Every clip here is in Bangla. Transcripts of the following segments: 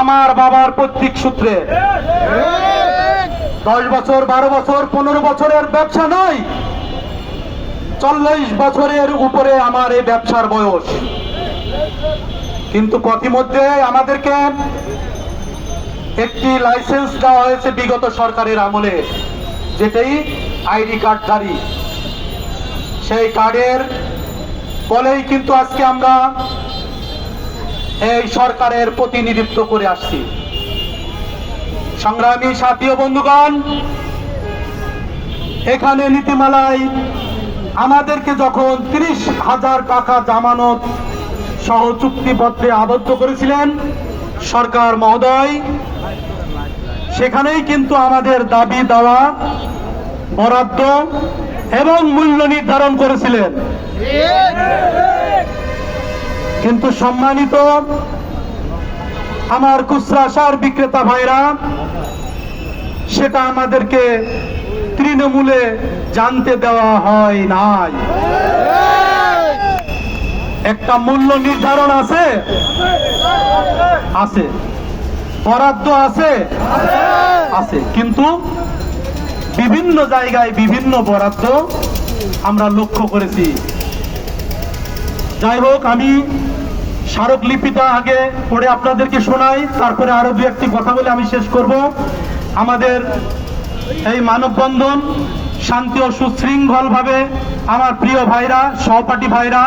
আমার বাবার পৈতৃক সূত্রে। দশ বছর, বারো বছর, পনেরো বছরের ব্যবসা নয়, চল্লিশ বছরের উপরে আমার এই ব্যবসার বয়স। কিন্তু পথিমধ্যে আমাদেরকে একটি লাইসেন্স দেওয়া হয়েছে বিগত সরকারের আমলে, যেটাই আইডি কার্ডধারী সেই কার্ডের বলেই কিন্তু আজকে আমরা এই সরকারের প্রতিনিধিত্ব করে আসছি। সংগ্রামী সাথী বন্ধুগণ, এখানে নীতিমালায় আমাদেরকে যখন ত্রিশ হাজার টাকা জামানত সহ চুক্তিপত্রে আবদ্ধ করেছিলেন সরকার মহোদয়, সেখানেই কিন্তু আমাদের দাবি দেওয়া বরাদ্দ এবং মূল্য নির্ধারণ করেছিলেন। কিন্তু সম্মানিত আমার খুচরা সার বিক্রেতা ভাইরা, সেটা আমাদেরকে তৃণমূলে জানতে দেওয়া হয় নাই। একটা মূল্য নির্ধারণ আছে? আছে। বরাদ্দ আছে? আছে। কিন্তু বিভিন্ন জায়গায় বিভিন্ন বরাদ্দ আমরা লক্ষ্য করেছি। যাই হোক, আমি স্মারকলিপিটা আগে পড়ে আপনাদেরকে শোনাই, তারপরে আরও দু একটি কথা বলে আমি শেষ করব। আমাদের এই মানববন্ধন শান্তি ও সুশৃঙ্খল ভাবে আমার প্রিয় ভাইরা, সহপাঠী ভাইরা,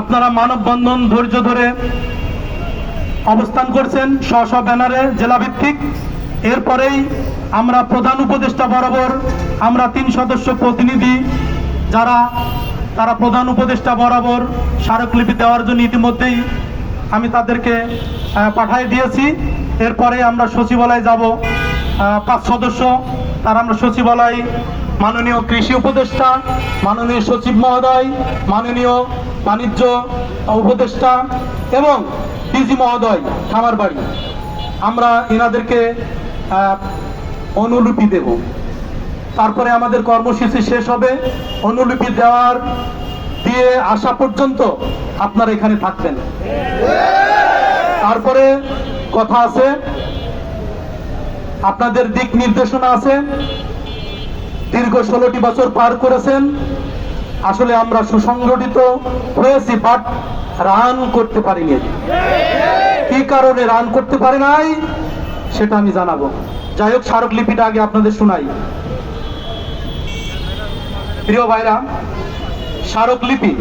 আপনারা মানববন্ধন ধৈর্য ধরে অবস্থান করছেন স্ব স্ব ব্যানারে জেলা ভিত্তিক এরপরেই আমরা প্রধান উপদেষ্টা বরাবর আমরা তিন সদস্য প্রতিনিধি যারা তারা প্রধান উপদেষ্টা বরাবর স্মারকলিপি দেওয়ার জন্য ইতিমধ্যেই আমি তাদেরকে পাঠিয়ে দিয়েছি। এরপরে আমরা সচিবালয় যাব। পাঁচ সদস্য, তারা আমরা সচিবালয়, মাননীয় কৃষি উপদেষ্টা, মাননীয় সচিব মহোদয়, মাননীয় বাণিজ্য উপদেষ্টা এবং ডিজি মহোদয় খামার বাড়ি। আমরা এনাদেরকে অনুলিপি দেব। তারপরে আমাদের কর্মসূচি শেষ হবে। অনুলিপি দেওয়ার দিয়ে আসা পর্যন্ত আপনারা এখানে থাকবেন। তারপরে কথা আছে, আপনাদের দিক নির্দেশনা আছে। দীর্ঘ ষোলোটি বছর পার করেছেন। আসলে আমরা সুসংগঠিত হয়েছি বাট রান করতে পারিনি। কি কারণে রান করতে পারে নাই, সেটা আমি জানাব। যাই হোক, স্মারকলিপিটা আগে আপনাদের শোনাই। প্রিয় ভাইরা, স্মারকলিপি।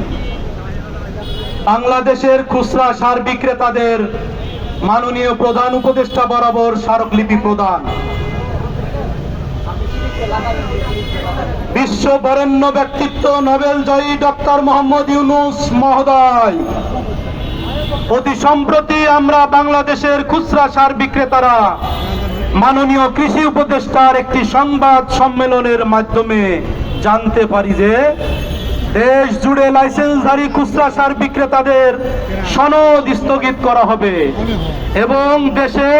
বাংলাদেশের খুচরা সার বিক্রেতাদের মাননীয় প্রধান উপদেষ্টা বরাবর স্মারকলিপি প্রদান। বিশ্ব বরেণ্য ব্যক্তিত্ব নোবেল জয়ী ডক্টর মোহাম্মদ ইউনুস মহোদয়, অতি সম্প্রতি আমরা বাংলাদেশের খুচরা সার বিক্রেতারা মাননীয় কৃষি উপদেষ্টার একটি সংবাদ সম্মেলনের মাধ্যমে জানতে পারি যে দেশ জুড়ে লাইসেন্সধারী খুচরা সার বিক্রেতাদের সনদ স্থগিত করা হবে এবং দেশে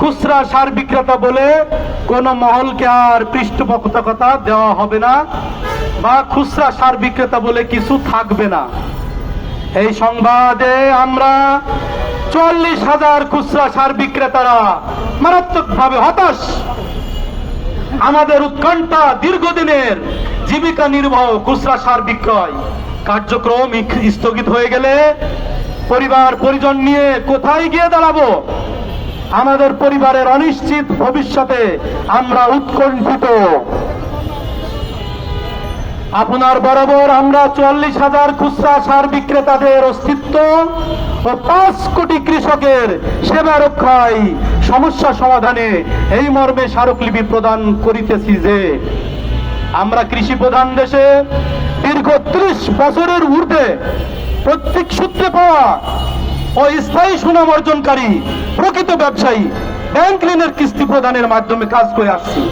খুচরা সার বিক্রেতা বলে কোন মহলকে আর পৃষ্ঠপোষকতা দেওয়া হবে না বা খুচরা সার বিক্রেতা বলে কিছু থাকবে না। এই সংবাদে আমরা চল্লিশ হাজার খুচরা সার বিক্রেতারা মারাত্মকভাবে হতাশ। আমাদের উৎকণ্ঠা দীর্ঘদিনের জীবিকা নির্বাহ, খুচরা সার বিক্রয় কার্যক্রম স্থগিত হয়ে গেলে পরিবার, পরিজন নিয়ে কোথায় গিয়ে দাঁড়াবো? আমাদের পরিবারের অনিশ্চিত ভবিষ্যতে আমরা উৎকণ্ঠিত। আপনার বরাবর আমরা চুয়াল্লিশ হাজার খুচরা সার বিক্রেতাদের অস্তিত্ব ও পাঁচ কোটি কৃষকের সেবা রক্ষায় সমস্যা সমাধানে এই মর্মে স্মারকলিপি প্রদান করিতেছি যে, আমরা কৃষি প্রধান দেশে দীর্ঘ ত্রিশ বছরের ঊর্ধ্বে প্রত্যেক সূত্রে পাওয়া ও স্থায়ী সুনাম অর্জনকারী প্রকৃত ব্যবসায়ী ব্যাংক ঋণের কিস্তি প্রদানের মাধ্যমে কাজ করে আসছি।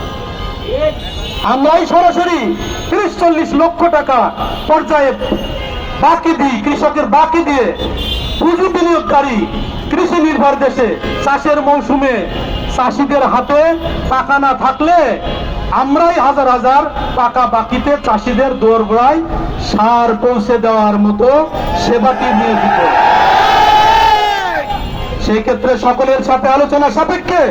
আমরাই সরাসরি তিরিশ চল্লিশ লক্ষ টাকা পর্যায়ে বাকি দিই, কৃষকের বাকি দিয়ে পুঁজি কৃষি নির্ভর দেশে চাষের মৌসুমে চাষিদের হাতে টাকা না থাকলে আমরাই হাজার হাজার টাকা বাকিতে চাষিদের সার পৌঁছে দেওয়ার মতো সেবাটি সেই ক্ষেত্রে সকলের সাথে আলোচনা সাপেক্ষে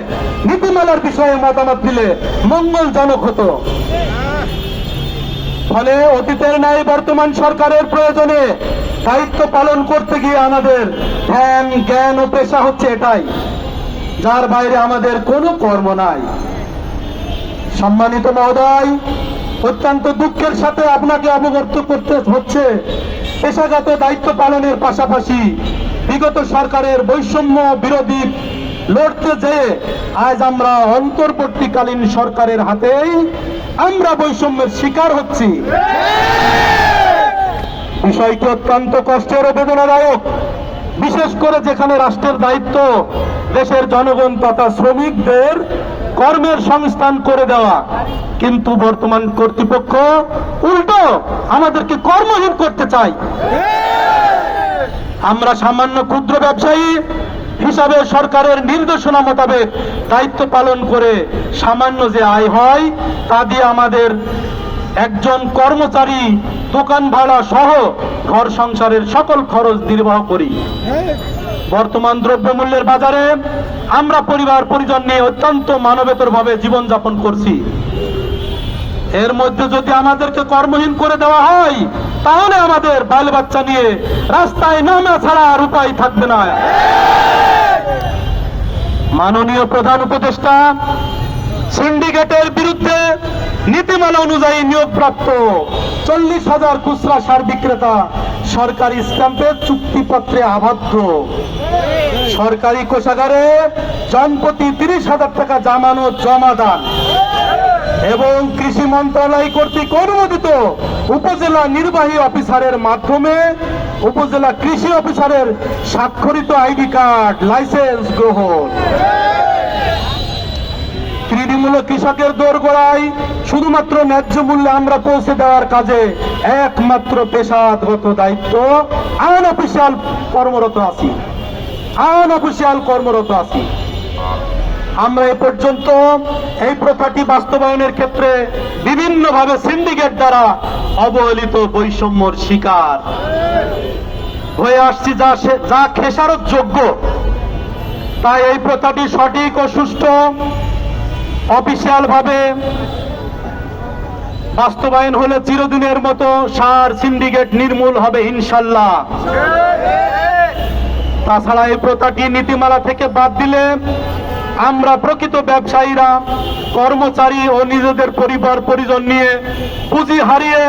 নীতিমালার বিষয়ে মতামত দিলে মঙ্গলজনক হতো। ফলে অতীতের ন্যায় বর্তমান সরকারের প্রয়োজনে দায়িত্ব পালন করতে গিয়ে আমাদের ধ্যান, জ্ঞান ও পেশা হচ্ছে এটাই। যার বাইরে আমাদের কোনো কর্ম নাই। সম্মানিত মহোদয়, অত্যন্ত দুঃখের সাথে আপনাকে অবগত করতে হচ্ছে, পেশাগত দায়িত্ব পালনের পাশাপাশি বিগত সরকারের বৈষম্য বিরোধী লড়তে যেয়ে আজ আমরা অন্তর্বর্তীকালীন সরকারের হাতেই আমরা বৈষম্যের শিকার হচ্ছি। বিষয়টি অত্যন্ত কষ্টের ও বেদনাদায়ক। বিশেষ করে যেখানে রাষ্ট্রের দায়িত্ব দেশের জনগণ তথা শ্রমিকদের কর্মের সংস্থান করে দেওয়া। কিন্তু বর্তমান কর্তৃপক্ষ উল্টো আমাদেরকে কর্মহীন করতে চায়। আমরা সামান্য ক্ষুদ্র ব্যবসায়ী হিসাবে সরকারের নির্দেশনা মোতাবেক দায়িত্ব পালন করে সামান্য যে আয় হয়, তা দিয়ে আমাদের একজন কর্মচারী, দোকান ভাড়া সহ ঘর সংসারের সকল খরচ নির্বাহ করি। বর্তমান দ্রব্যমূল্যের বাজারে আমরা পরিবার পরিজন নিয়ে অত্যন্ত মানবেতর ভাবে জীবনযাপন করছি। এর মধ্যে যদি আমাদেরকে কর্মহীন করে দেওয়া হয়, তাহলে আমাদের বাল বাচ্চা নিয়ে রাস্তায় নামা ছাড়া আর উপায় থাকবে না। মাননীয় প্রধান উপদেষ্টা সিন্ডিকেটের বিরুদ্ধে নীতিমালা অনুযায়ী নিয়োগপ্রাপ্ত চল্লিশ হাজার খুচরা সার বিক্রেতা সরকারি স্ট্যাম্পের চুক্তিপত্রে আবদ্ধ। সরকারি কোষাগারে জনপ্রতি তিরিশ হাজার টাকা জামানত জমা দান। এবং কৃষি মন্ত্রণালয় কর্তৃক অনুমোদিত উপজেলা নির্বাহী অফিসারের মাধ্যমে উপজেলা কৃষি অফিসারের স্বাক্ষরিত আইডি কার্ড, লাইসেন্স গ্রহণ। তৃণমূল কৃষকের দোরগোড়ায় শুধুমাত্র ন্যায্য মূল্যে আমরা পৌঁছে দেওয়ার কাজে একমাত্র পেশাগত দায়িত্ব। আন অফিসিয়াল কর্মরত আছি। আন অফিসিয়াল কর্মরত আছি। আমরা এ পর্যন্ত এই প্রথাটি বাস্তবায়নের ক্ষেত্রে বিভিন্নভাবে সিন্ডিকেট দ্বারা অবহেলিত বৈষম্যর শিকার। হয়ে আসছি যা যা খেসারত যোগ্য তাই এই প্রথাটি সঠিক ও সুষ্ঠু অফিসিয়াল ভাবে বাস্তবায়ন হলে চিরদিনের মতো সার সিন্ডিকেট নির্মূল হবে ইনশাল্লাহ। তাছাড়া এই প্রথাটি নীতিমালা থেকে বাদ দিলে আমরা প্রকৃত ব্যবসায়ীরা, কর্মচারী ও নিজেদের পরিবার পরিজন নিয়ে পুঁজি হারিয়ে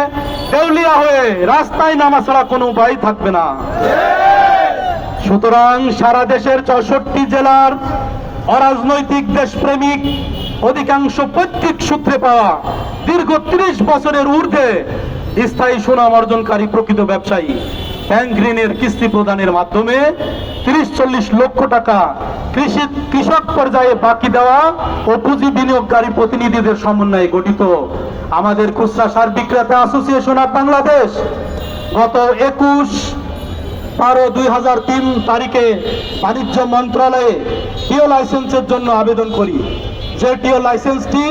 দেউলিয়া হয়ে রাস্তায় নামা ছাড়া কোনো উপায় থাকবে না। সুতরাং সারা দেশের চৌষট্টি জেলার অরাজনৈতিক দেশপ্রেমিক অধিকাংশ পৈতৃক সূত্রে পাওয়া দীর্ঘ ত্রিশ বছরের ঊর্ধ্বে স্থায়ী সুনাম অর্জনকারী প্রকৃত ব্যবসায়ী ব্যাংক ঋণের কিস্তি প্রদানের মাধ্যমে তিরিশ চল্লিশ লক্ষ টাকা কৃষি কৃষক পর্যায়ে বাকি দেওয়া ও পুঁজি বিনিয়োগকারী প্রতিনিধিদের সমন্বয়ে গঠিত আমাদের খুচরা সার বিক্রেতা অ্যাসোসিয়েশন অফ বাংলাদেশ। গত একুশ বারো দুই হাজার তিন তারিখে বাণিজ্য মন্ত্রণালয়ে টিও লাইসেন্সের জন্য আবেদন করি। যে টিও লাইসেন্সটি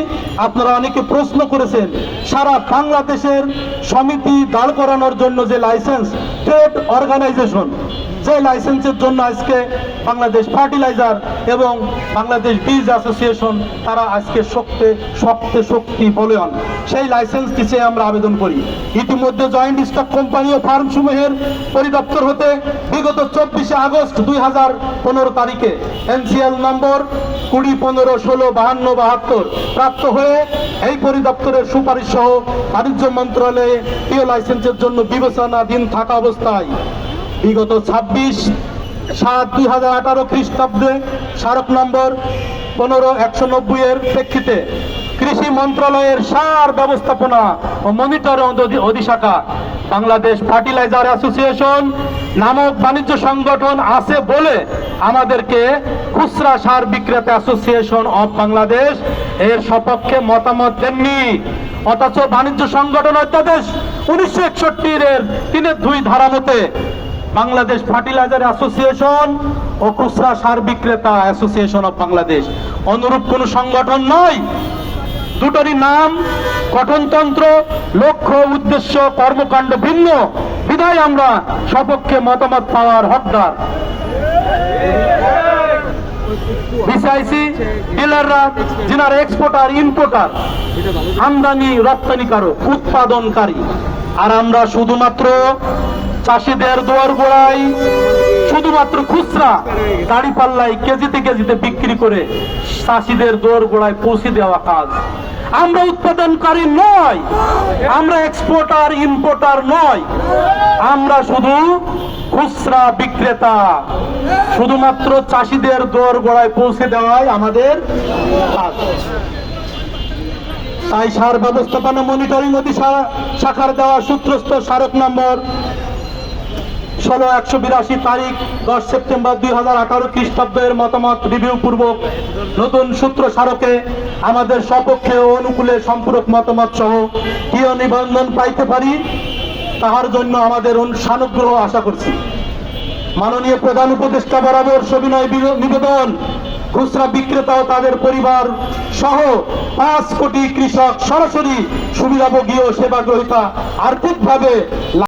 আপনারা অনেকে প্রশ্ন করেছেন, সারা বাংলাদেশের সমিতি দাঁড় করানোর জন্য যে লাইসেন্স, ট্রেড অর্গানাইজেশন, যে লাইসেন্সের জন্য আজকে বাংলাদেশ ফার্টিলাইজার এবং বাংলাদেশ বীজ অ্যাসোসিয়েশন তারা আজকে শক্তে শক্তে শক্তি বলেন সেই লাইসেন্সটি চেয়ে আমরা আবেদন করি। ইতিমধ্যে জয়েন্ট স্টক কোম্পানি ও ফার্ম সমূহের পরিদপ্তর হতে বিগত চব্বিশে আগস্ট দুই হাজার পনেরো তারিখে। এনসিএল নম্বর কুড়ি, পনেরো, ষোলো, বাহান্ন বাহাত্তর প্রাপ্ত হয়ে এই পরিদপ্তরের সুপারিশ সহ বাণিজ্য মন্ত্রণালয়ে টিও লাইসেন্সের জন্য বিবেচনাধীন থাকা অবস্থায় বিগত ছাব্বিশ সাত দুই হাজার আঠারো খ্রিস্টাব্দে স্মারক নম্বর পনেরো একশো নব্বই এর প্রেক্ষিতে কৃষি মন্ত্রণালয়ের সার ব্যবস্থাপনা ও মনিটর অধি- অধিশাখা, বাংলাদেশ ফার্টিলাইজার অ্যাসোসিয়েশন নামক বাণিজ্য সংগঠন আছে বলে আমাদেরকে খুচরা সার বিক্রেতা অ্যাসোসিয়েশন অফ বাংলাদেশ এর সপক্ষে মতামত দেননি। অথচ বাণিজ্য সংগঠন অধ্যাদেশ উনিশশো একষট্টির এর তিনের দুই ধারা মতে বাংলাদেশ ফার্টিলাইজার অ্যাসোসিয়েশন ও খুচরা সার বিক্রেতা অ্যাসোসিয়েশন অফ বাংলাদেশ। অনুরূপ কোন সংগঠন নয়। দুটোরই নাম, গঠনতন্ত্র, লক্ষ্য, উদ্দেশ্য, কর্মকাণ্ড ভিন্ন। বিধায় আমরা সপক্ষে মতামত পাওয়ার হকদার। বিসিআইসি, ডিলাররা, যিনারা এক্সপোর্টার ইম্পোর্টার আমদানি রপ্তানিকারক, উৎপাদনকারী। আর আমরা শুধুমাত্র চাষিদের দোয়ার গোড়ায় শুধুমাত্র খুচরা দাড়ি পাল্লাই কেজিতে কেজিতে বিক্রি করে চাষিদের দোয়ার গোড়ায় পৌঁছে দেওয়া কাজ। আমরা উৎপাদনকারী নয়, আমরা এক্সপোর্টার ইম্পোর্টার নয়, আমরা শুধু খুচরা বিক্রেতা। শুধুমাত্র চাষিদের দোর গোড়ায় পৌঁছে দেওয়াই আমাদের কাজ। তাই সার ব্যবস্থাপনা মনিটরিং অধি শাখার দেওয়া সূত্রস্থ স্মারক নম্বর ষোলো, একশো বিরাশি তারিখ, দশ সেপ্টেম্বর দুই হাজার আঠারো খ্রিস্টাব্দের মতামত রিভিউ পূর্বক নতুন সূত্র স্মারকে আমাদের সপক্ষে ও অনুকূলে সম্পূরক মতামত সহ কি নিবন্ধন পাইতে পারি, তাহার জন্য আমাদের সানুগ্রহ আশা করছি। মাননীয় প্রধান উপদেষ্টা বরাবর সবিনয় নিবেদন, খুচরা বিক্রেতা ও তাদের পরিবার সহ পাঁচ কোটি কৃষক সরাসরি সুবিধাভোগী ও সেবা গ্রহীতা আর্থিকভাবে